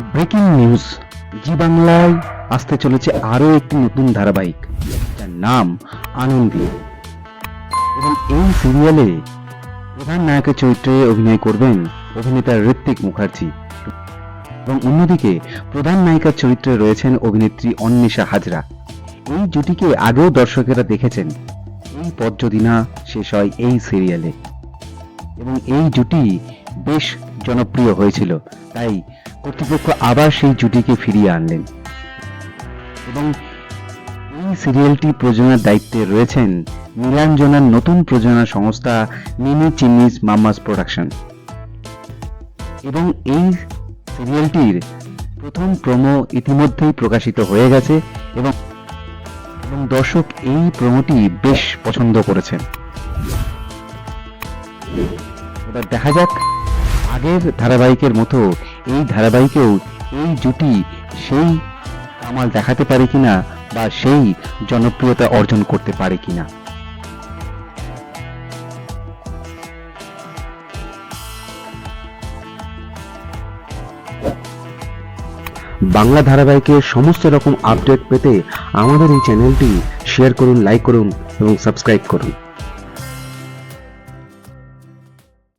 Breaking news. জি বাংলায় আসতে চলেছে আরও একটি নতুন ধারাবাহিক, যার নাম আনন্দী। এবং এই সিরিয়ালে প্রধান নায়কের চরিত্রে অভিনয় করবেন অভিনেতা ঋত্বিক মুখার্জি। এবং অন্যদিকে প্রধান নায়িকার চরিত্রে রয়েছেন অভিনেত্রী অন্বেষা হাজরা। এই জুটিকে আগেও দর্শকেরা দেখেছেন। এই পথ যদি না শেষ হয় এই সিরিয়ালে এবং এই জুটি বেশ জনপ্রিয় হয়েছিল। তাই কর্তৃপক্ষ আবার সেই জুটিকে ফিরিয়ে আনলেন। এবং এই সিরিয়ালটি প্রযোজনার দায়িত্বে রয়েছেন নীলাঞ্জনার নতুন প্রযোজনা সংস্থা মিনি চিন্নিস মামাস প্রোডাকশন। এবং এই সিরিয়ালটির প্রথম প্রোমো ইতিমধ্যেই প্রকাশিত হয়ে গেছে এবং এবং দর্শক এই প্রোমোটি বেশ পছন্দ করেছেন। এবার দেখা যাক আগের ধারাবাহিকের মতো এই ধারাবাহিকেও এই জুটি সেই কামাল দেখাতে পারে কিনা বা সেই জনপ্রিয়তা অর্জন করতে পারে কিনা। বাংলা ধারাবাহিকের সমস্ত রকম আপডেট পেতে আমাদের এই চ্যানেলটি শেয়ার করুন, লাইক করুন এবং সাবস্ক্রাইব করুন।